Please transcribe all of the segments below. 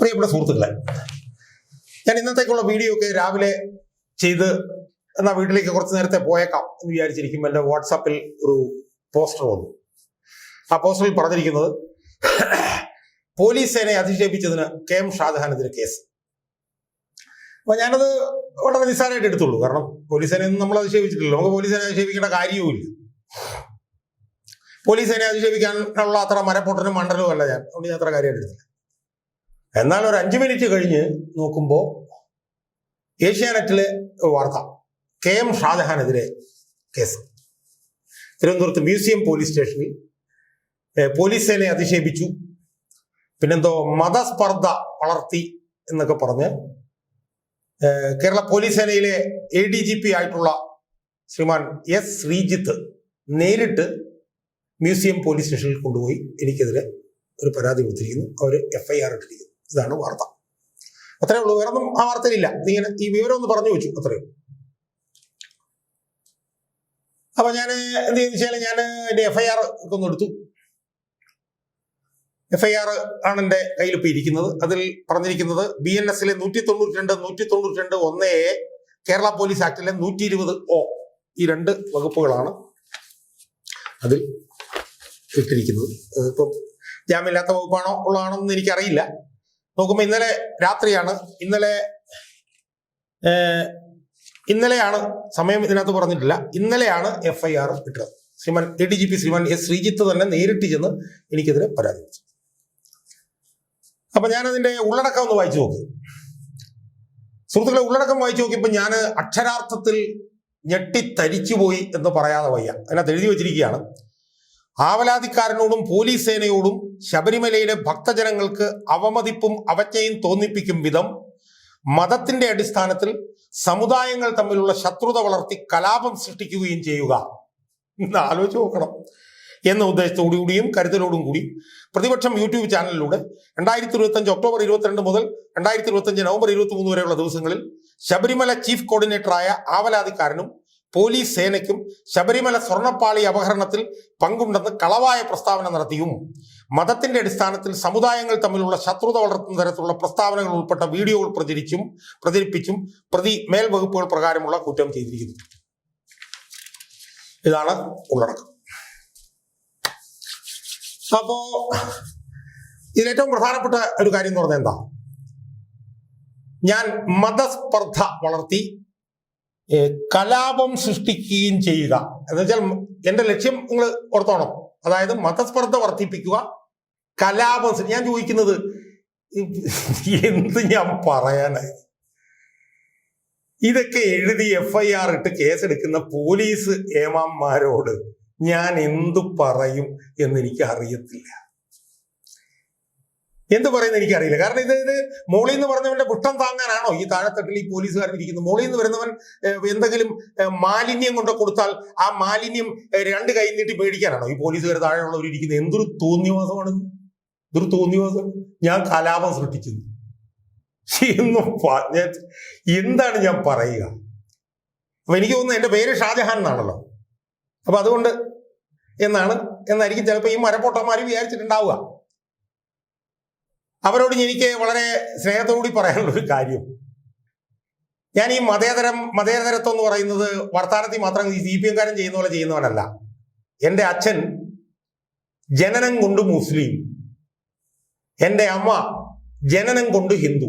പ്രിയപ്പെട്ട സുഹൃത്തുക്കളെ ഞാൻ ഇന്നത്തേക്കുള്ള വീഡിയോ ഒക്കെ രാവിലെ ചെയ്ത് എന്നാ വീട്ടിലേക്ക് കുറച്ച് നേരത്തെ പോയേക്കാം എന്ന് വിചാരിച്ചിരിക്കുമ്പോൾ എന്റെ വാട്സാപ്പിൽ ഒരു പോസ്റ്റർ വന്നു. ആ പോസ്റ്ററിൽ പറഞ്ഞിരിക്കുന്നത് പോലീസ് സേനയെ അധിക്ഷേപിച്ചതിന് കെ എം ഷാജഹാനെതിരെ കേസ്. അപ്പൊ ഞാനത് വളരെ നിസ്സാരമായിട്ട് എടുത്തുള്ളൂ. കാരണം പോലീസ് സേനയൊന്നും നമ്മൾ അധിക്ഷേപിച്ചിട്ടില്ല നമുക്ക് പോലീസ് സേനയെ അധിക്ഷേപിക്കേണ്ട കാര്യവുമില്ല പോലീസ് സേനയെ അധിക്ഷേപിക്കാനുള്ള അത്ര മരപ്പൊട്ടനും മണ്ടലും അല്ല ഞാൻ. അതുകൊണ്ട് ഞാൻ അത്ര കാര്യമായിട്ട് എടുത്തില്ല. എന്നാൽ ഒരു അഞ്ച് മിനിറ്റ് കഴിഞ്ഞ് നോക്കുമ്പോൾ ഏഷ്യാനെറ്റിലെ വാർത്ത. കെ എം ഷാജഹാനെതിരെ കേസ്. തിരുവനന്തപുരത്ത് മ്യൂസിയം പോലീസ് സ്റ്റേഷനിൽ പോലീസ് സേനയെ അധിക്ഷേപിച്ചു. പിന്നെന്തോ മതസ്പർദ്ധ വളർത്തി എന്നൊക്കെ പറഞ്ഞ് കേരള പോലീസ് സേനയിലെ എ ഡി ജി പി ആയിട്ടുള്ള ശ്രീമാൻ എസ് ശ്രീജിത്ത് നേരിട്ട് മ്യൂസിയം പോലീസ് സ്റ്റേഷനിൽ കൊണ്ടുപോയി. എനിക്കെതിരെ ഒരു പരാതി കൊടുത്തിരിക്കുന്നു. അവർ എഫ് ഐ ആർ ഇട്ടിരിക്കുന്നു. ഇതാണ് വാർത്ത. അത്രേ ഉള്ളൂ. വേറെ ഒന്നും ആ വാർത്തയിലില്ല. ഇങ്ങനെ ഈ വിവരം ഒന്ന് പറഞ്ഞു വെച്ചു. അത്രേ അപ്പൊ ഞാൻ എന്ത് ചെയ്യുന്ന വെച്ചാൽ ഞാൻ എന്റെ എഫ്ഐആർ ഒക്കെ ഒന്ന് എടുത്തു. എഫ്ഐആർ ആണ് എന്റെ കയ്യിൽ ഇപ്പൊ ഇരിക്കുന്നത്. അതിൽ പറഞ്ഞിരിക്കുന്നത് ബി എൻ എസിലെ നൂറ്റി തൊണ്ണൂറ്റി രണ്ട് നൂറ്റി തൊണ്ണൂറ്റി രണ്ട് ഒന്ന് എ കേരള പോലീസ് ആക്ടിലെ നൂറ്റി ഇരുപത് ഒ ഈ രണ്ട് വകുപ്പുകളാണ് അതിൽ ഇട്ടിരിക്കുന്നത്. ഇപ്പം ജാമ്യമില്ലാത്ത വകുപ്പാണോ ഉള്ളതാണോ എന്ന് എനിക്കറിയില്ല. നോക്കുമ്പോൾ ഇന്നലെ രാത്രിയാണ്. ഇന്നലെ ഇന്നലെയാണ് സമയം ഇതിനകത്ത് പറഞ്ഞിട്ടില്ല. ഇന്നലെയാണ് എഫ് ഐ ആർ ഇട്ടത് Sriman A D G P Sriman S Sreejith തന്നെ നേരിട്ട് ചെന്ന് എനിക്കെതിരെ പരാതി വെച്ചു. അപ്പൊ ഞാനതിന്റെ ഉള്ളടക്കം ഒന്ന് വായിച്ചു നോക്കി. സുഹൃത്തുക്കളെ ഉള്ളടക്കം വായിച്ചു നോക്കിയപ്പോൾ ഞാൻ അക്ഷരാർത്ഥത്തിൽ ഞെട്ടിത്തരിച്ചുപോയി എന്ന് പറയാതെ വയ്യ. അതിനകത്ത് എഴുതി വെച്ചിരിക്കുകയാണ്. ആവലാതിക്കാരനോടും പോലീസ് സേനയോടും ശബരിമലയിലെ ഭക്തജനങ്ങൾക്ക് അവമതിപ്പും അവജ്ഞയും തോന്നിപ്പിക്കും വിധം മതത്തിന്റെ അടിസ്ഥാനത്തിൽ സമുദായങ്ങൾ തമ്മിലുള്ള ശത്രുത വളർത്തി കലാപം സൃഷ്ടിക്കുകയും ചെയ്യുക. എന്ന് ആലോചിച്ച് നോക്കണം. എന്ന ഉദ്ദേശത്തോടുകൂടിയും കരുതലോടും കൂടി പ്രതിപക്ഷം യൂട്യൂബ് ചാനലിലൂടെ രണ്ടായിരത്തി ഇരുപത്തഞ്ച് ഒക്ടോബർ ഇരുപത്തിരണ്ട് മുതൽ രണ്ടായിരത്തി ഇരുപത്തഞ്ച് നവംബർ ഇരുപത്തി മൂന്ന് വരെയുള്ള ദിവസങ്ങളിൽ ശബരിമല ചീഫ് കോർഡിനേറ്ററായ ആവലാതിക്കാരനും പോലീസ് സേനയ്ക്കും ശബരിമല സ്വർണപ്പാളി അപഹരണത്തിൽ പങ്കുണ്ടെന്ന് കളവായ പ്രസ്താവന നടത്തിയും മതത്തിന്റെ അടിസ്ഥാനത്തിൽ സമുദായങ്ങൾ തമ്മിലുള്ള ശത്രുത വളർത്തുന്ന തരത്തിലുള്ള പ്രസ്താവനകൾ ഉൾപ്പെട്ട വീഡിയോകൾ പ്രചരിച്ചും പ്രചരിപ്പിച്ചും പ്രതി മേൽവകുപ്പുകൾ പ്രകാരമുള്ള കുറ്റം ചെയ്തിരിക്കുന്നു. ഇതാണ് ഉള്ളടക്കം. അപ്പോ ഇതിലേറ്റവും പ്രധാനപ്പെട്ട ഒരു കാര്യം എന്ന് പറഞ്ഞാൽ എന്താ? ഞാൻ മതസ്പർദ്ധ വളർത്തി കലാപം സൃഷ്ടിക്കുകയും ചെയ്യുക. എന്ന് വെച്ചാൽ എന്റെ ലക്ഷ്യം നിങ്ങൾ ഓർത്തോണം. അതായത് മതസ്പർദ്ധ വർദ്ധിപ്പിക്കുക കലാപം ഞാൻ ചോദിക്കുന്നത് എന്ത് ഞാൻ പറയാനായി ഇതൊക്കെ എഴുതി എഫ് ഐ ആർ ഇട്ട് കേസെടുക്കുന്ന പോലീസ് ഏമാന്മാരോട് ഞാൻ എന്തു പറയും എന്നെനിക്ക് അറിയത്തില്ല. എന്ത് പറയുന്നത് എനിക്കറിയില്ല. കാരണം ഇത് ഇത് മോളിൽ നിന്ന് പറഞ്ഞവന്റെ പുഷ്ടം താങ്ങാനാണോ ഈ താഴെത്തട്ടിൽ ഈ പോലീസുകാരൻ ഇരിക്കുന്നത്? മോളിൽ നിന്ന് വരുന്നവൻ എന്തെങ്കിലും മാലിന്യം കൊണ്ട് കൊടുത്താൽ ആ മാലിന്യം രണ്ട് കൈ നീട്ടി മേടിക്കാനാണോ ഈ പോലീസുകാർ താഴെയുള്ളവർ ഇരിക്കുന്നത്? എന്തൊരു തോന്നിയവാസമാണ് എന്തൊരു ഇതൊരു തോന്നിയവാസം ഞാൻ കലാപം സൃഷ്ടിക്കുന്നു എന്നും എന്താണ് ഞാൻ പറയുക? അപ്പൊ എനിക്ക് തോന്നുന്നു എന്റെ പേര് ഷാജഹാൻ എന്നാണല്ലോ. അപ്പൊ അതുകൊണ്ട് എന്നാണ് എന്നായിരിക്കും ചിലപ്പോൾ ഈ മരപ്പൊട്ടന്മാർ വിചാരിച്ചിട്ടുണ്ടാവുക. അവരോട് എനിക്ക് വളരെ സ്നേഹത്തോടുകൂടി പറയാനുള്ള ഒരു കാര്യം. ഞാൻ ഈ മതേതരം മതേതരത്വം എന്ന് പറയുന്നത് വർത്താനത്തിൽ മാത്രം സി പി എംകാരൻ ചെയ്യുന്ന പോലെ ചെയ്യുന്നവനല്ല. എന്റെ അച്ഛൻ ജനനം കൊണ്ട് മുസ്ലിം. എന്റെ അമ്മ ജനനം കൊണ്ട് ഹിന്ദു.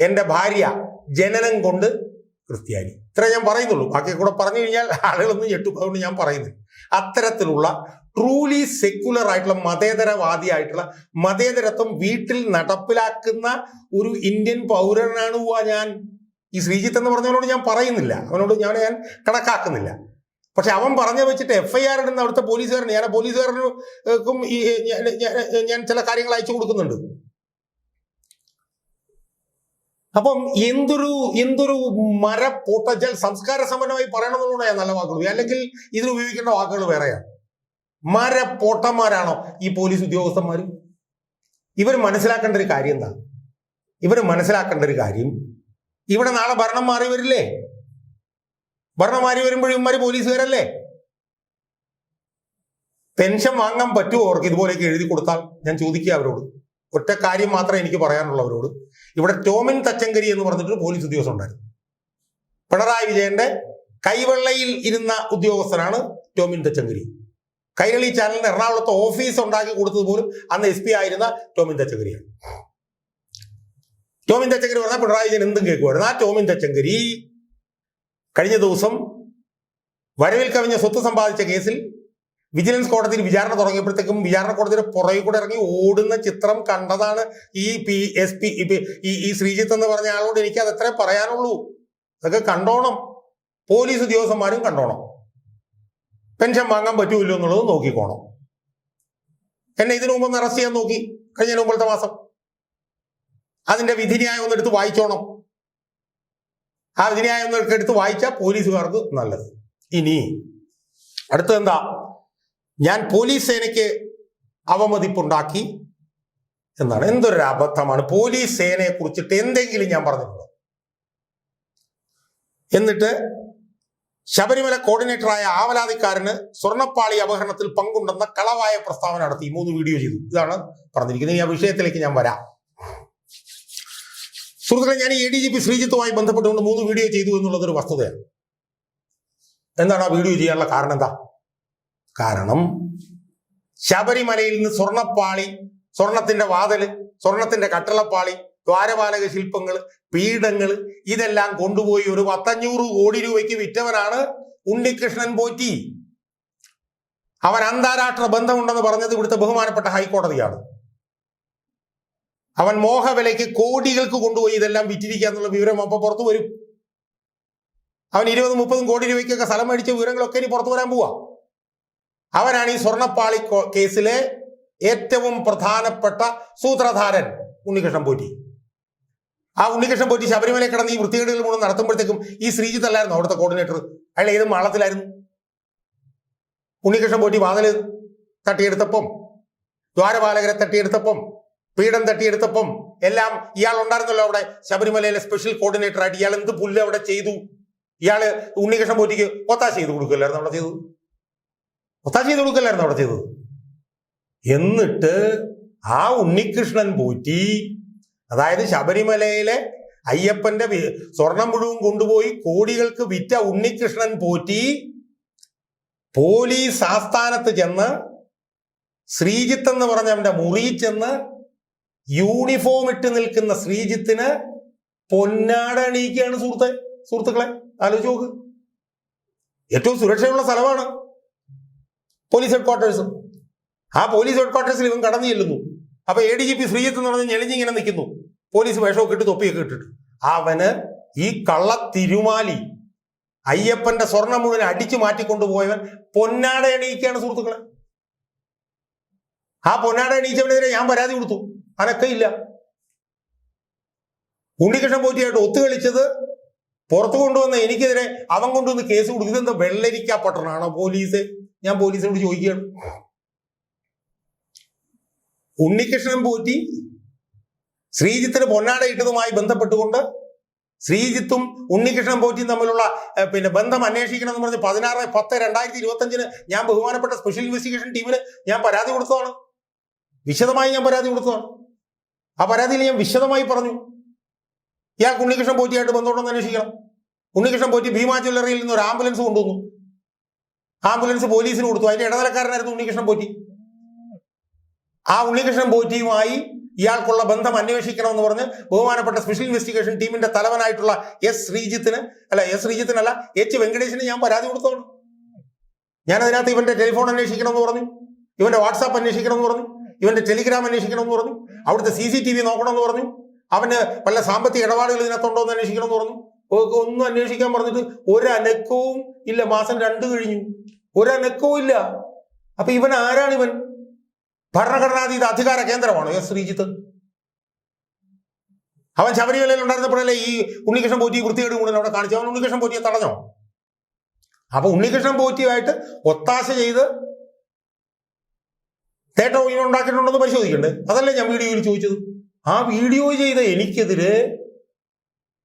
എന്റെ ഭാര്യ ജനനം കൊണ്ട് ക്രിസ്ത്യാനി. ഇത്ര ഞാൻ പറയുന്നുള്ളൂ. ബാക്കി കൂടെ പറഞ്ഞു കഴിഞ്ഞാൽ ആളുകളൊന്നും ഞെട്ടും. ഞാൻ പറയുന്നില്ല. അത്തരത്തിലുള്ള ട്രൂലി സെക്യുലർ ആയിട്ടുള്ള മതേതരവാദിയായിട്ടുള്ള മതേതരത്വം വീട്ടിൽ നടപ്പിലാക്കുന്ന ഒരു ഇന്ത്യൻ പൗരനാണ് ഞാൻ. ഈ ശ്രീജിത്ത് എന്ന് പറഞ്ഞവനോട് ഞാൻ പറയുന്നില്ല. അവനോട് ഞാൻ ഞാൻ കണക്കാക്കുന്നില്ല. പക്ഷെ അവൻ പറഞ്ഞു വെച്ചിട്ട് എഫ് ഐ ആർ ഇടുന്ന അവിടുത്തെ പോലീസുകാരൻ ഞാൻ പോലീസുകാരനും ഈ ഞാൻ- ചില കാര്യങ്ങൾ അയച്ചു കൊടുക്കുന്നുണ്ട്. അപ്പം എന്തൊരു എന്തൊരു മര പൊട്ടച്ചാൽ സംസ്കാര സമ്പന്നമായി പറയണമെന്നുള്ള ഞാൻ നല്ല വാക്കുകൾ. അല്ലെങ്കിൽ ഇതിൽ ഉപയോഗിക്കേണ്ട വാക്കുകൾ വേറെയാണ്. മര പൊട്ടന്മാരാണോ ഈ പോലീസ് ഉദ്യോഗസ്ഥന്മാർ? ഇവർ മനസ്സിലാക്കേണ്ട ഒരു കാര്യം എന്താ? ഇവർ മനസ്സിലാക്കേണ്ട ഒരു കാര്യം ഇവിടെ നാളെ ഭരണം മാറി വരില്ലേ ഭരണം മാറി വരുമ്പോഴും ഇവന്മാര് പോലീസുകാരല്ലേ? പെൻഷൻ വാങ്ങാൻ പറ്റുമോ അവർക്ക്? ഇതുപോലെയൊക്കെ എഴുതി കൊടുത്താൽ ഞാൻ ചോദിക്കുക അവരോട്. ഒറ്റ കാര്യം മാത്രമേ എനിക്ക് പറയാനുള്ളവരോട്. ഇവിടെ ടോമിൻ തച്ചങ്കരി എന്ന് പറഞ്ഞിട്ട് പോലീസ് ഉദ്യോഗസ്ഥൻ ഉണ്ടായിരുന്നു. പിണറായി വിജയന്റെ കൈവെള്ളയിൽ ഇരുന്ന ഉദ്യോഗസ്ഥനാണ് ടോമിൻ തച്ചങ്കരി. കൈരളി ചാനലിന് എറണാകുളത്ത് ഓഫീസ് ഉണ്ടാക്കി കൊടുത്തത് പോലും അന്ന് എസ് പി ആയിരുന്ന ടോമിൻ തച്ചങ്കരിയാണ്. ടോമിൻ തച്ചങ്കരി പറഞ്ഞാൽ പിണറായി വിജയൻ എന്തും കേൾക്കുമായിരുന്നു. ആ ടോമിൻ തച്ചങ്കരി കഴിഞ്ഞ ദിവസം വരവിൽ കവിഞ്ഞ സ്വത്ത് സമ്പാദിച്ച കേസിൽ വിജിലൻസ് കോടതിയിൽ വിചാരണ തുടങ്ങിയപ്പോഴത്തേക്കും വിചാരണ കോടതിയുടെ പുറകെ കൂടെ ഇറങ്ങി ഓടുന്ന ചിത്രം കണ്ടതാണ് ഈ പി എസ് പി ഈ ഈ ശ്രീജിത്ത് എന്ന് പറഞ്ഞ ആളോട് എനിക്ക് അത് അത്രേ പറയാനുള്ളൂ. അതൊക്കെ കണ്ടോണം. പോലീസ് ഉദ്യോഗസ്ഥന്മാരും കണ്ടോണം. പെൻഷൻ വാങ്ങാൻ പറ്റൂല്ലോ എന്നുള്ളത് നോക്കിക്കോണം. എന്നെ ഇതിനു മുമ്പ് ഒന്ന് അറസ്റ്റ് ചെയ്യാൻ നോക്കി. കഴിഞ്ഞ മുമ്പത്തെ മാസം. അതിന്റെ വിധിന്യായം ഒന്ന് എടുത്ത് വായിച്ചോണം. ആ വിധിന്യായം ഒന്ന് എടുത്ത് വായിച്ചാൽ പോലീസുകാർക്ക് നല്ലത്. ഇനി അടുത്തെന്താ ഞാൻ പോലീസ് സേനയ്ക്ക് അവമതിപ്പുണ്ടാക്കി എന്നാണ്. എന്തൊരു അബദ്ധമാണ്. പോലീസ് സേനയെ കുറിച്ചിട്ട് എന്തെങ്കിലും ഞാൻ പറഞ്ഞിട്ടുണ്ടോ? എന്നിട്ട് ശബരിമല കോർഡിനേറ്ററായ ആവലാതിക്കാരന് സ്വർണപ്പാളി അപഹരണത്തിൽ പങ്കുണ്ടെന്ന കളവായ പ്രസ്താവന നടത്തി. മൂന്ന് വീഡിയോ ചെയ്തു. ഇതാണ് പറഞ്ഞിരിക്കുന്നത്. ഈ ആ വിഷയത്തിലേക്ക് ഞാൻ വരാം. സുഹൃത്തുക്കളെ ഞാൻ എ ഡി ജി പി ശ്രീജിത്തുമായി ബന്ധപ്പെട്ടുകൊണ്ട് മൂന്ന് വീഡിയോ ചെയ്തു എന്നുള്ളത് ഒരു വസ്തുതയാണ്. എന്താണ് ആ വീഡിയോ ചെയ്യാനുള്ള കാരണം എന്താ? കാരണം ശബരിമലയിൽ നിന്ന് സ്വർണപ്പാളി സ്വർണത്തിന്റെ വാതിൽ സ്വർണത്തിന്റെ കട്ടളപ്പാളി ദ്വാരപാലക ശില്പങ്ങൾ പീഠങ്ങൾ ഇതെല്ലാം കൊണ്ടുപോയി ഒരു പത്തഞ്ഞൂറ് കോടി രൂപയ്ക്ക് വിറ്റവനാണ് ഉണ്ണികൃഷ്ണൻ പോറ്റി. അവൻ അന്താരാഷ്ട്ര ബന്ധമുണ്ടെന്ന് പറഞ്ഞത് ഇവിടുത്തെ ബഹുമാനപ്പെട്ട ഹൈക്കോടതിയാണ്. അവൻ മോഹവിലയ്ക്ക് കോടികൾക്ക് കൊണ്ടുപോയി ഇതെല്ലാം വിറ്റിരിക്കുക എന്നുള്ള വിവരം അപ്പൊ പുറത്തു വരും. അവൻ ഇരുപതും മുപ്പതും കോടി രൂപയ്ക്കൊക്കെ സ്ഥലം മേടിച്ച വിവരങ്ങളൊക്കെ ഇനി പുറത്തു വരാൻ പോവാ. അവനാണ് ഈ സ്വർണപ്പാളി കേസിലെ ഏറ്റവും പ്രധാനപ്പെട്ട സൂത്രധാരൻ ഉണ്ണികൃഷ്ണൻ പോറ്റി. ആ ഉണ്ണികൃഷ്ണൻ പോറ്റി ശബരിമല കിടന്ന് ഈ വൃത്തികേടുകൾ മുഴുവൻ നടത്തുമ്പോഴത്തേക്കും ഈ ശ്രീജിത്ത് അല്ലായിരുന്നു അവിടുത്തെ കോർഡിനേറ്റർ അയാൾ ഏത് മാളത്തിലായിരുന്നു? ഉണ്ണികൃഷ്ണൻ പോറ്റി വാതിൽ തട്ടിയെടുത്തപ്പം ദ്വാരപാലകരെ തട്ടിയെടുത്തപ്പം പീഠം തട്ടിയെടുത്തപ്പം എല്ലാം ഇയാൾ ഉണ്ടായിരുന്നല്ലോ അവിടെ ശബരിമലയിലെ സ്പെഷ്യൽ കോർഡിനേറ്റർ ആയിട്ട്. ഇയാൾ എന്ത് പുല്ല് അവിടെ ചെയ്തു? ഇയാൾ ഉണ്ണികൃഷ്ണൻ പോറ്റിക്ക് ഒത്താശ ചെയ്ത് കൊടുക്കില്ലായിരുന്നു അവിടെ ചെയ്തു ഒത്താശ ചെയ്ത് കൊടുക്കില്ലായിരുന്നു അവിടെ ചെയ്തത്? എന്നിട്ട് ആ ഉണ്ണികൃഷ്ണൻ പോറ്റി അതായത് ശബരിമലയിലെ അയ്യപ്പന്റെ സ്വർണം മുഴുവൻ കൊണ്ടുപോയി കോടികൾക്ക് വിറ്റ ഉണ്ണികൃഷ്ണൻ പോറ്റി പോലീസ് ആസ്ഥാനത്ത് ചെന്ന് ശ്രീജിത്ത് എന്ന് പറഞ്ഞ പറഞ്ഞവന്റെ മുറിയിൽ ചെന്ന് യൂണിഫോം ഇട്ട് നിൽക്കുന്ന ശ്രീജിത്തിന് പൊന്നാട അണിയിക്കുകയാണ് സുഹൃത്തെ സുഹൃത്തുക്കളെ. ആലോചിച്ച് നോക്ക്. ഏറ്റവും സുരക്ഷയുള്ള സ്ഥലമാണ് പോലീസ് ഹെഡ് ക്വാർട്ടേഴ്സ് ആ പോലീസ് ഹെഡ് ക്വാർട്ടേഴ്സിൽ ഇവൻ കടന്നു ചെല്ലുന്നു. അപ്പൊ A D G P Sreejith എന്ന് പറഞ്ഞ ഞെളിഞ്ഞിങ്ങനെ നിൽക്കുന്നു. പോലീസ് വേഷമൊക്കെ ഇട്ട് തൊപ്പിയൊക്കെ ഇട്ടിട്ട്. അവന് ഈ കള്ള തിരുമാലി അയ്യപ്പന്റെ സ്വർണം മുഴുവൻ അടിച്ചു മാറ്റിക്കൊണ്ടുപോയവൻ പൊന്നാട എണീക്കുകയാണ് സുഹൃത്തുക്കളെ. ആ പൊന്നാട എണീച്ചവനെതിരെ ഞാൻ പരാതി കൊടുത്തു. അനക്കയില്ല ഉണ്ണികൃഷ്ണൻ പോറ്റിയായിട്ട് ഒത്തുകളിച്ചത് പുറത്തു കൊണ്ടുവന്ന എനിക്കെതിരെ അവൻ കൊണ്ടുവന്ന് കേസ് കൊടുക്കുന്നത് എന്താ വെള്ളരിക്ക പട്ടണമാണോ പോലീസ്? ഞാൻ പോലീസിനോട് ചോദിക്കുകയാണ്. ഉണ്ണികൃഷ്ണൻ പോറ്റി ശ്രീജിത്തിന് പൊന്നാട ഇട്ടതുമായി ബന്ധപ്പെട്ടുകൊണ്ട് ശ്രീജിത്തും ഉണ്ണികൃഷ്ണൻ പോറ്റിയും തമ്മിലുള്ള പിന്നെ ബന്ധം അന്വേഷിക്കണം എന്ന് പറഞ്ഞ് പതിനാറ് പത്ത് രണ്ടായിരത്തി ഇരുപത്തി അഞ്ചിന് ഞാൻ ബഹുമാനപ്പെട്ട സ്പെഷ്യൽ ഇൻവെസ്റ്റിഗേഷൻ ടീമിന് ഞാൻ പരാതി കൊടുത്തതാണ്. വിശദമായി ഞാൻ പരാതി കൊടുത്തതാണ്. ആ പരാതിയിൽ ഞാൻ വിശദമായി പറഞ്ഞു. ഇയാൾക്ക് ഉണ്ണികൃഷ്ണൻ പോറ്റിയായിട്ട് ബന്ധമുണ്ടെന്ന് അന്വേഷിക്കണം. ഉണ്ണികൃഷ്ണൻ പോറ്റി ഭീമാ ജ്വല്ലറിയിൽ നിന്ന് ഒരു ആംബുലൻസ് കൊണ്ടുവന്നു. ആംബുലൻസ് പോലീസിന് കൊടുത്തു. അതിന്റെ ഇടനിലക്കാരനായിരുന്നു ഉണ്ണികൃഷ്ണൻ പോറ്റി. ആ ഉണ്ണികൃഷ്ണൻ പോറ്റിയുമായി ഇയാൾക്കുള്ള ബന്ധം അന്വേഷിക്കണമെന്ന് പറഞ്ഞ് ബഹുമാനപ്പെട്ട സ്പെഷ്യൽ ഇൻവെസ്റ്റിഗേഷൻ ടീമിന്റെ തലവനായിട്ടുള്ള എസ് ശ്രീജിത്തിന് അല്ല എസ് ശ്രീജിത്തിനല്ല എച്ച് വെങ്കടേഷിന് ഞാൻ പരാതി കൊടുത്തോളൂ. ഞാൻ അതിനകത്ത് ഇവന്റെ ടെലിഫോൺ അന്വേഷിക്കണമെന്ന് പറഞ്ഞു ഇവന്റെ വാട്സാപ്പ് അന്വേഷിക്കണമെന്ന് പറഞ്ഞു ഇവന്റെ ടെലിഗ്രാം അന്വേഷിക്കണമെന്ന് പറഞ്ഞു അവിടുത്തെ സി സി ടി വി നോക്കണമെന്ന് പറഞ്ഞു അവന് വല്ല സാമ്പത്തിക ഇടപാടുകൾ ഇതിനകത്തുണ്ടോ എന്ന് അന്വേഷിക്കണമെന്ന് പറഞ്ഞു. ഒന്നും അന്വേഷിക്കാൻ പറഞ്ഞിട്ട് ഒരനക്കവും ഇല്ല. മാസം രണ്ട് കഴിഞ്ഞു. ഒരനക്കവും ഇല്ല. അപ്പൊ ഇവൻ ആരാണ് ഇവൻ ഭരണഘടനാതീത അധികാര കേന്ദ്രമാണോ? എസ് ശ്രീജിത്ത്? അവൻ ശബരിമലയിൽ ഉണ്ടായിരുന്നപ്പോഴല്ലേ ഈ ഉണ്ണികൃഷ്ണൻ പോറ്റി വൃത്തികേട് കൂടുതൽ അവിടെ കാണിച്ചു അവൻ ഉണ്ണികൃഷ്ണൻ പോറ്റിയെ തടഞ്ഞോ? അപ്പൊ ഉണ്ണികൃഷ്ണൻ പോറ്റിയുമായിട്ട് ഒത്താശ ചെയ്ത് തേട്ടോ ഇങ്ങനെ ഉണ്ടാക്കിയിട്ടുണ്ടെന്ന് പരിശോധിക്കണ്ടേ? അതല്ലേ ഞാൻ വീഡിയോയിൽ ചോദിച്ചത്. ആ വീഡിയോ ചെയ്ത എനിക്കെതിരെ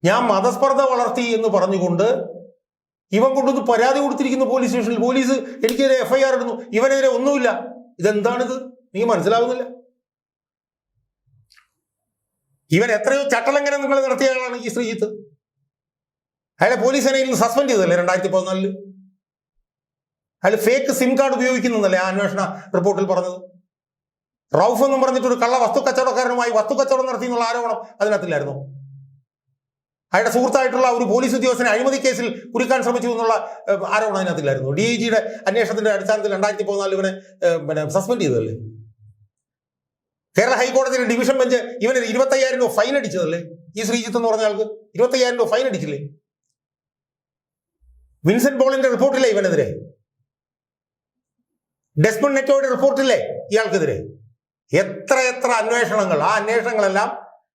ഞാൻ മതസ്പർദ്ധ വളർത്തി എന്ന് പറഞ്ഞുകൊണ്ട് ഇവൻ കൊണ്ടുവന്ന് പരാതി കൊടുത്തിരിക്കുന്നു പോലീസ് സ്റ്റേഷനിൽ. പോലീസ് എനിക്കെതിരെ എഫ്ഐആർ ഇടുന്നു. ഇവനെതിരെ ഒന്നുമില്ല. ഇതെന്താണിത്? നീ മനസ്സിലാവുന്നില്ല. ഇവൻ എത്രയോ ചട്ടലംഘനം നിങ്ങൾ നടത്തിയ ആളാണ് ഈ ശ്രീജിത്ത്. അയാളെ പോലീസ് സേനയിൽ നിന്ന് സസ്പെൻഡ് ചെയ്തല്ലേ രണ്ടായിരത്തി പതിനാലിൽ അയാൾ ഫേക്ക് സിം കാർഡ് ഉപയോഗിക്കുന്നതല്ലേ ആ അന്വേഷണ റിപ്പോർട്ടിൽ പറഞ്ഞത്? റൌഫ് എന്നും പറഞ്ഞിട്ട് ഒരു കള്ള വസ്തു കച്ചവടക്കാരനുമായി വസ്തു കച്ചവടം നടത്തി എന്നുള്ള ആരോപണം അതിനകത്തില്ലായിരുന്നു? അയാളുടെ സുഹൃത്തായിട്ടുള്ള ഒരു പോലീസ് ഉദ്യോഗസ്ഥനെ അഴിമതി കേസിൽ കുരുക്കാൻ ശ്രമിച്ചു എന്നുള്ള ആരോപണം അതിനകത്തില്ലായിരുന്നു. ഡി ഐ ജിയുടെ അന്വേഷണത്തിന്റെ അടിസ്ഥാനത്തിൽ രണ്ടായിരത്തി പതിനാല് ഇവനെ പിന്നെ സസ്പെൻഡ് ചെയ്തതല്ലേ? കേരള ഹൈക്കോടതിയുടെ ഡിവിഷൻ ബെഞ്ച് ഇവന് ഇരുപത്തയ്യായിരം രൂപ ഫൈൻ അടിച്ചതല്ലേ? ഈ ശ്രീജിത്ത് എന്ന് പറഞ്ഞ ആൾക്ക് ഇരുപത്തയ്യായിരം രൂപ ഫൈൻ അടിച്ചില്ലേ? വിൻസെന്റ് പോളിന്റെ റിപ്പോർട്ടില്ലേ ഇവനെതിരെ? ഡെസ്മൺ നെറ്റോയുടെ റിപ്പോർട്ടില്ലേ ഇയാൾക്കെതിരെ? എത്ര എത്ര അന്വേഷണങ്ങൾ ആ അന്വേഷണങ്ങളെല്ലാം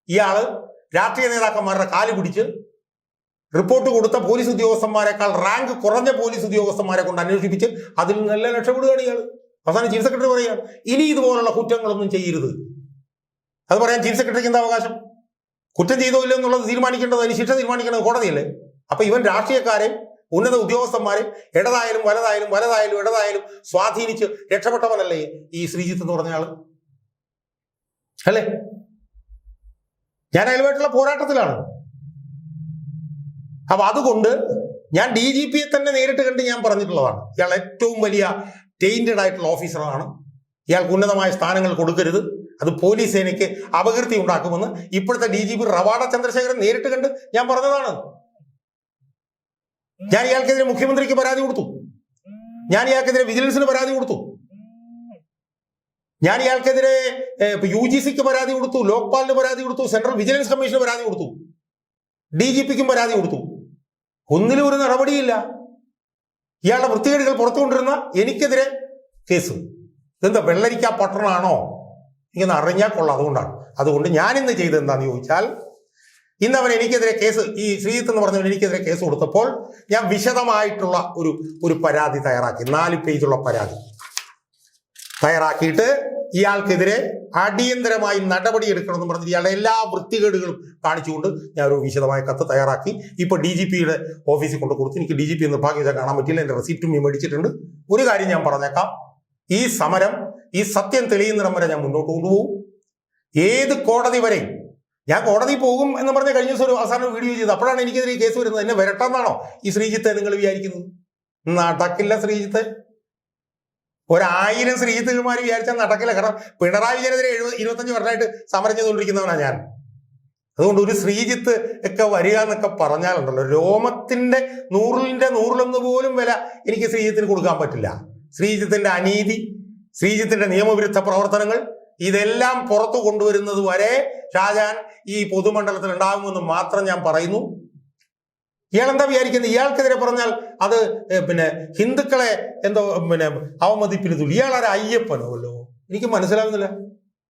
ഇയാൾ രാഷ്ട്രീയ നേതാക്കന്മാരുടെ കാൽ പിടിച്ച് റിപ്പോർട്ട് കൊടുത്ത പോലീസ് ഉദ്യോഗസ്ഥന്മാരെക്കാൾ റാങ്ക് കുറഞ്ഞ പോലീസ് ഉദ്യോഗസ്ഥന്മാരെ കൊണ്ട് അന്വേഷിപ്പിച്ച് അതിൽ നല്ല രക്ഷപ്പെടുകയാണ് ഇയാൾ അവസാനം ചീഫ് സെക്രട്ടറി പറയുകയാണ് ഇനി ഇതുപോലുള്ള കുറ്റങ്ങളൊന്നും ചെയ്യരുത്. അത് പറയാൻ ചീഫ് സെക്രട്ടറിക്ക് എന്താ അവകാശം? കുറ്റം ചെയ്തോ ഇല്ലോ എന്നുള്ളത് തീരുമാനിക്കേണ്ടത് അതിന് ശിക്ഷ തീരുമാനിക്കേണ്ടത് കോടതിയല്ലേ? അപ്പൊ ഇവൻ രാഷ്ട്രീയക്കാരെ ഉന്നത ഉദ്യോഗസ്ഥന്മാരെ ഇടതായാലും വലതായാലും വലതായാലും ഇടതായാലും സ്വാധീനിച്ച് രക്ഷപ്പെട്ടവനല്ലേ ഈ ശ്രീജിത്ത് എന്ന് പറഞ്ഞ ആൾ? അല്ലേ? ഞാൻ അതിലുമായിട്ടുള്ള പോരാട്ടത്തിലാണ്. അപ്പൊ അതുകൊണ്ട് ഞാൻ ഡി ജി പിയെ തന്നെ നേരിട്ട് കണ്ട് ഞാൻ പറഞ്ഞിട്ടുള്ളതാണ്. ഇയാൾ ഏറ്റവും വലിയ ടെയിന്റഡ് ആയിട്ടുള്ള ഓഫീസറാണ്. ഇയാൾക്ക് ഉന്നതമായ സ്ഥാനങ്ങൾ കൊടുക്കരുത്. അത് പോലീസ് സേനയ്ക്ക് അപകീർത്തി ഉണ്ടാക്കുമെന്ന് ഇപ്പോഴത്തെ D G P Ravada Chandrasekharan നേരിട്ട് കണ്ട് ഞാൻ പറഞ്ഞതാണ്. ഞാൻ ഇയാൾക്കെതിരെ മുഖ്യമന്ത്രിക്ക് പരാതി കൊടുത്തു. ഞാൻ ഇയാൾക്കെതിരെ വിജിലൻസിന് പരാതി കൊടുത്തു. ഞാൻ ഇയാൾക്കെതിരെ യു ജി സിക്ക് പരാതി കൊടുത്തു ലോക്പാലിന് പരാതി കൊടുത്തു സെൻട്രൽ വിജിലൻസ് കമ്മീഷന് പരാതി കൊടുത്തു ഡി ജി പിക്കും പരാതി കൊടുത്തു. ഒന്നിലും ഒരു നടപടിയില്ല. ഇയാളുടെ വൃത്തികേടുകൾ പുറത്തുകൊണ്ടിരുന്ന എനിക്കെതിരെ കേസ്. ഇതെന്താ വെള്ളരിക്ക പട്ടണമാണോ ഇങ്ങനെ അറിഞ്ഞാൽ കൊള്ളാം അതുകൊണ്ടാണ്. അതുകൊണ്ട് ഞാൻ ഇന്ന് ചെയ്തത് എന്താണെന്ന് ചോദിച്ചാൽ ഇന്ന് അവൻ എനിക്കെതിരെ കേസ് ഈ ശ്രീജിത്ത് എന്ന് പറഞ്ഞവൻ എനിക്കെതിരെ കേസ് കൊടുത്തപ്പോൾ ഞാൻ വിശദമായിട്ടുള്ള ഒരു ഒരു പരാതി തയ്യാറാക്കി നാല് പേജുള്ള പരാതി. തയ്യാറാക്കിയിട്ട് ഇയാൾക്കെതിരെ അടിയന്തരമായി നടപടി എടുക്കണമെന്ന് പറഞ്ഞിട്ട് ഇയാളുടെ എല്ലാ വൃത്തികേടുകളും കാണിച്ചുകൊണ്ട് ഞാൻ ഒരു വിശദമായ കത്ത് തയ്യാറാക്കി. ഇപ്പോൾ ഡി ജി പിയുടെ ഓഫീസിൽ കൊണ്ട് കൊടുത്തു എനിക്ക് ഡി ജി പി നിർഭാഗ്യത കാണാൻ പറ്റില്ല. എന്റെ റെസിപ്റ്റും മേടിച്ചിട്ടുണ്ട്. ഒരു കാര്യം ഞാൻ പറഞ്ഞേക്കാം. ഈ സമരം ഈ സത്യം തെളിയുന്നിടം വരെ ഞാൻ മുന്നോട്ട് കൊണ്ടുപോകും. ഏത് കോടതി വരെ ഞാൻ കോടതി പോകും എന്ന് പറഞ്ഞ കഴിഞ്ഞ ദിവസം ഒരു അവസാനം വീഡിയോ ചെയ്ത് അപ്പോഴാണ് എനിക്കെതിരെ കേസ് വരുന്നത്. എന്നെ വരട്ടെന്നാണോ ഈ ശ്രീജിത്തെ നിങ്ങൾ വിചാരിക്കുന്നത്? നടക്കില്ല ശ്രീജിത്തെ. ഒരായിരം ശ്രീജിത്തുമാർ വിചാരിച്ചാൽ നടക്കില്ല. കാരണം പിണറായി വിജയനെതിരെ എഴുപത് ഇരുപത്തഞ്ച് വർഷമായിട്ട് സമരം ചെയ്തുകൊണ്ടിരിക്കുന്നവനാണ് ഞാൻ. അതുകൊണ്ട് ഒരു ശ്രീജിത്ത് ഒക്കെ വരിക എന്നൊക്കെ പറഞ്ഞാലുണ്ടല്ലോ. രോമത്തിന്റെ നൂറിന്റെ നൂറിലൊന്ന് പോലും വില എനിക്ക് ശ്രീജിത്തിന് കൊടുക്കാൻ പറ്റില്ല. ശ്രീജിത്തിന്റെ അനീതി ശ്രീജിത്തിന്റെ നിയമവിരുദ്ധ പ്രവർത്തനങ്ങൾ ഇതെല്ലാം പുറത്തു കൊണ്ടുവരുന്നത് വരെ ഷാജാൻ ഈ പൊതുമണ്ഡലത്തിൽ ഉണ്ടാകുമെന്ന് മാത്രം ഞാൻ പറയുന്നു. ഇയാൾ എന്താ വിചാരിക്കുന്നത് ഇയാൾക്കെതിരെ പറഞ്ഞാൽ അത് പിന്നെ ഹിന്ദുക്കളെ എന്തോ പിന്നെ അവമതിപ്പിന് തുള്ളി ഒരു അയ്യപ്പനോല്ലോ എനിക്ക് മനസ്സിലാവുന്നില്ല.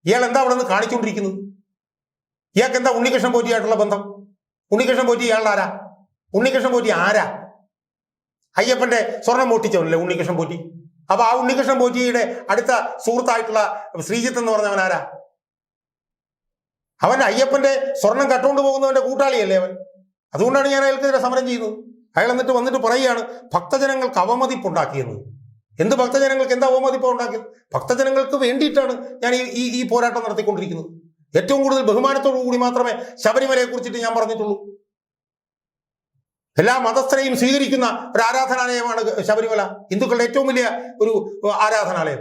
ഇയാൾ എന്താ അവിടെ നിന്ന് കാണിച്ചുകൊണ്ടിരിക്കുന്നത് ഇയാൾക്ക് എന്താ ഉണ്ണികൃഷ്ണൻ പോറ്റിയായിട്ടുള്ള ബന്ധം? ഉണ്ണികൃഷ്ണൻ പോറ്റി ഇയാളുടെ ആരാ ഉണ്ണികൃഷ്ണൻ പോറ്റി ആരാ? അയ്യപ്പന്റെ സ്വർണം മോട്ടിച്ചവനല്ലേ ഉണ്ണികൃഷ്ണൻ പോറ്റി? അപ്പൊ ആ ഉണ്ണികൃഷ്ണൻ പോറ്റിയുടെ അടുത്ത സുഹൃത്തായിട്ടുള്ള ശ്രീജിത്ത് എന്ന് പറഞ്ഞവൻ ആരാ? അവൻ അയ്യപ്പന്റെ സ്വർണം കട്ടുകൊണ്ട് പോകുന്നവന്റെ കൂട്ടാളിയല്ലേ അവൻ? അതുകൊണ്ടാണ് ഞാൻ അയാൾക്കെതിരെ സമരം ചെയ്യുന്നത് അയാൾ എന്നിട്ട് വന്നിട്ട് പറയുകയാണ് ഭക്തജനങ്ങൾക്ക് അവമതിപ്പുണ്ടാക്കിയെന്ന്. എന്ത് ഭക്തജനങ്ങൾക്ക് എന്താ അവമതിപ്പ് ഉണ്ടാക്കിയത് ഭക്തജനങ്ങൾക്ക് വേണ്ടിയിട്ടാണ് ഞാൻ ഈ ഈ- പോരാട്ടം നടത്തിക്കൊണ്ടിരിക്കുന്നത്. ഏറ്റവും കൂടുതൽ ബഹുമാനത്തോടു കൂടി മാത്രമേ ശബരിമലയെ കുറിച്ചിട്ട് ഞാൻ പറഞ്ഞിട്ടുള്ളൂ. എല്ലാ മതസ്ഥരെയും സ്വീകരിക്കുന്ന ഒരു ആരാധനാലയമാണ് ശബരിമല. ഹിന്ദുക്കളുടെ ഏറ്റവും വലിയ ഒരു ആരാധനാലയം.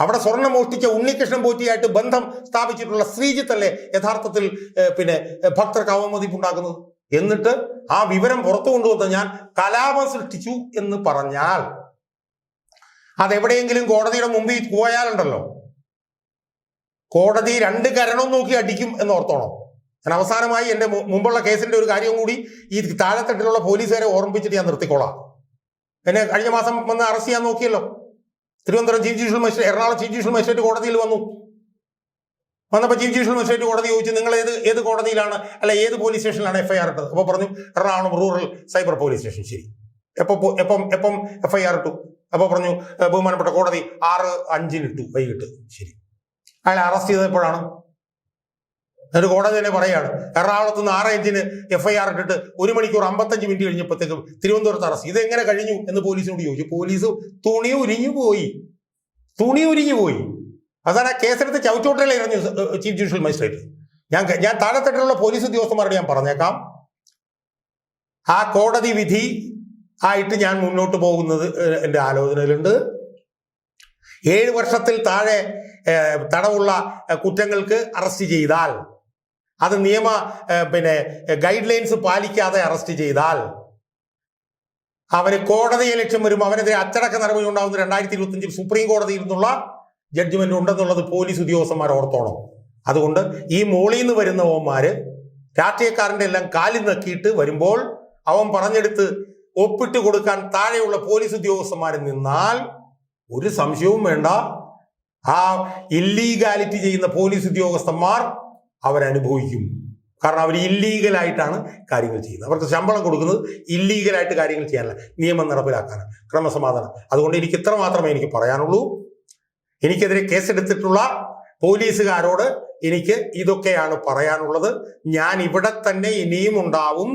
അവിടെ സ്വർണം മോഷ്ടിച്ച ഉണ്ണികൃഷ്ണൻ പോറ്റിയായിട്ട് ബന്ധം സ്ഥാപിച്ചിട്ടുള്ള ശ്രീജിത്തല്ലേ യഥാർത്ഥത്തിൽ പിന്നെ ഭക്തർക്ക് അവമതിപ്പുണ്ടാക്കുന്നത്? എന്നിട്ട് ആ വിവരം പുറത്തു കൊണ്ടുവന്ന് ഞാൻ കലാപം സൃഷ്ടിച്ചു എന്ന് പറഞ്ഞാൽ അതെവിടെയെങ്കിലും കോടതിയുടെ മുമ്പിൽ പോയാലുണ്ടല്ലോ. കോടതി രണ്ട് കരണം നോക്കി അടിക്കും എന്ന് ഓർത്തോണം. ഞാൻ അവസാനമായി എന്റെ മുമ്പുള്ള കേസിന്റെ ഒരു കാര്യം കൂടി ഈ താഴെത്തട്ടിലുള്ള പോലീസുകാരെ ഓർമ്മിപ്പിച്ചിട്ട് ഞാൻ നിർത്തിക്കോളാം. എന്നെ കഴിഞ്ഞ മാസം വന്ന് അറസ്റ്റ് ചെയ്യാൻ നോക്കിയല്ലോ. Thiruvananthapuram chief judicial magistrate Ernakulam chief judicial magistrate കോടതിയിൽ വന്നു. വന്നപ്പോൾ ചീഫ് ജുഡീഷ്യൽ മജിസ്ട്രേറ്റ് കോടതി ചോദിച്ചു നിങ്ങൾ ഏത് ഏത് കോടതിയിലാണ് അല്ല ഏത് പോലീസ് സ്റ്റേഷനിലാണ് എഫ്ഐആർ ഇട്ടത്? അപ്പോൾ പറഞ്ഞു Ernakulam rural cyber police station ശരി. എപ്പോൾ പോ- എപ്പം എപ്പം എഫ്ഐആർ ഇട്ടു? അപ്പോൾ പറഞ്ഞു ബഹുമാനപ്പെട്ട കോടതി ആറ് അഞ്ചിന് ഇട്ടു വൈകിട്ട്. ശരി. അയാളെ അറസ്റ്റ് ചെയ്തപ്പോഴാണ് എന്നിട്ട് കോടതി തന്നെ പറയാണ് എറണാകുളത്ത് നിന്ന് ആറ് അഞ്ചിന് എഫ്ഐആർ ഇട്ടിട്ട് ഒരു മണിക്കൂർ അമ്പത്തഞ്ച് മിനിറ്റ് കഴിഞ്ഞപ്പോഴത്തേക്കും തിരുവനന്തപുരത്ത് അറസ്റ്റ് ഇത് എങ്ങനെ കഴിഞ്ഞു? എന്ന് പോലീസിനോട് ചോദിച്ചു. പോലീസ് തുണി ഉരിഞ്ഞു പോയി തുണി ഉരിഞ്ഞു പോയി അതാണ് ആ കേസെടുത്ത് ചവിച്ചോട്ടയിലായിരുന്നു ചീഫ് ജുഡീഷ്യൽ മജിസ്ട്രേറ്റ്. ഞാൻ ഞാൻ താഴെത്തട്ടിലുള്ള പോലീസ് ഉദ്യോഗസ്ഥന്മാരോട് ഞാൻ പറഞ്ഞേക്കാം. ആ കോടതി വിധി ആയിട്ട് ഞാൻ മുന്നോട്ട് പോകുന്നത് എന്റെ ആലോചനയിലുണ്ട്. ഏഴ് വർഷത്തിൽ താഴെ തടവുള്ള കുറ്റങ്ങൾക്ക് അറസ്റ്റ് ചെയ്താൽ അത് നിയമ പിന്നെ ഗൈഡ് ലൈൻസ് പാലിക്കാതെ അറസ്റ്റ് ചെയ്താൽ അവന് കോടതിയെ ലക്ഷ്യം വരും. അവനെതിരെ അച്ചടക്ക നടപടി ഉണ്ടാകുന്ന രണ്ടായിരത്തി ഇരുപത്തിയഞ്ചിൽ സുപ്രീം കോടതിയിൽ നിന്നുള്ള ജഡ്ജ്മെന്റ് ഉണ്ടെന്നുള്ളത് പോലീസ് ഉദ്യോഗസ്ഥന്മാർ ഓർത്തോണം. അതുകൊണ്ട് ഈ മോളിൽ നിന്ന് വരുന്നവന്മാര് രാഷ്ട്രീയക്കാരന്റെ എല്ലാം കാലിൽ നക്കിയിട്ട് വരുമ്പോൾ അവൻ പറഞ്ഞെടുത്ത് ഒപ്പിട്ട് കൊടുക്കാൻ താഴെയുള്ള പോലീസ് ഉദ്യോഗസ്ഥന്മാർ നിന്നാൽ ഒരു സംശയവും വേണ്ട. ആ ഇല്ലീഗാലിറ്റി ചെയ്യുന്ന പോലീസ് ഉദ്യോഗസ്ഥന്മാർ അവരനുഭവിക്കും. കാരണം അവർ ഇല്ലീഗലായിട്ടാണ് കാര്യങ്ങൾ ചെയ്യുന്നത്. അവർക്ക് ശമ്പളം കൊടുക്കുന്നത് ഇല്ലീഗലായിട്ട് കാര്യങ്ങൾ ചെയ്യാനല്ല. നിയമം നടപ്പിലാക്കാനാണ്. ക്രമസമാധാനം. അതുകൊണ്ട് എനിക്ക് ഇത്ര മാത്രമേ എനിക്ക് പറയാനുള്ളൂ. എനിക്കെതിരെ കേസെടുത്തിട്ടുള്ള പോലീസുകാരോട് എനിക്ക് ഇതൊക്കെയാണ് പറയാനുള്ളത്. ഞാൻ ഇവിടെ തന്നെ ഇനിയും ഉണ്ടാവും.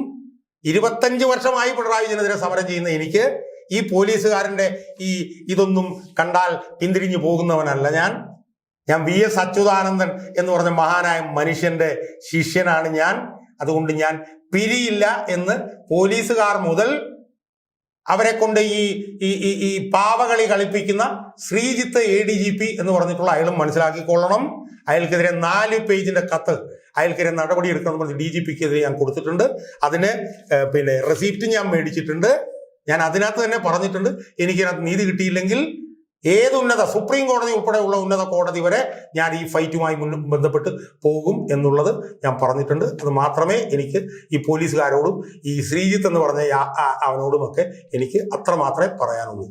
ഇരുപത്തഞ്ച് വർഷമായി പിണറായി വിജയനെതിരെ സമരം ചെയ്യുന്ന എനിക്ക് ഈ പോലീസുകാരന്റെ ഈ ഇതൊന്നും കണ്ടാൽ പിന്തിരിഞ്ഞു പോകുന്നവനല്ല ഞാൻ. ഞാൻ വി എസ് അച്യുതാനന്ദൻ എന്ന് പറഞ്ഞ മഹാനായ മനുഷ്യന്റെ ശിഷ്യനാണ് ഞാൻ. അതുകൊണ്ട് ഞാൻ പിരിയില്ല എന്ന് പോലീസുകാർ മുതൽ അവരെ കൊണ്ട് ഈ ഈ ഈ പാവകളി കളിപ്പിക്കുന്ന Sreejith A D G P എന്ന് പറഞ്ഞിട്ടുള്ള അയാളും മനസ്സിലാക്കിക്കൊള്ളണം. അയാൾക്കെതിരെ നാല് പേജിന്റെ കത്ത് അയാൾക്കെതിരെ നടപടി എടുക്കണം പറഞ്ഞ് ഡി ജി പിക്കെതിരെ ഞാൻ കൊടുത്തിട്ടുണ്ട്. അതിന് പിന്നെ റെസീപ്റ്റ് ഞാൻ മേടിച്ചിട്ടുണ്ട്. ഞാൻ അതിനകത്ത് തന്നെ പറഞ്ഞിട്ടുണ്ട്. എനിക്കതിനകത്ത് നീതി കിട്ടിയില്ലെങ്കിൽ ഏത് ഉന്നത സുപ്രീം കോടതി ഉൾപ്പെടെയുള്ള ഉന്നത കോടതി വരെ ഞാൻ ഈ ഫൈറ്റുമായി ബന്ധപ്പെട്ട് പോകും എന്നുള്ളത് ഞാൻ പറഞ്ഞിട്ടുണ്ട്. അത് മാത്രമേ എനിക്ക് ഈ പോലീസുകാരോടും ഈ ശ്രീജിത്ത് എന്ന് പറഞ്ഞ അവനോടുമൊക്കെ എനിക്ക് അത്ര മാത്രമേ പറയാനുള്ളൂ.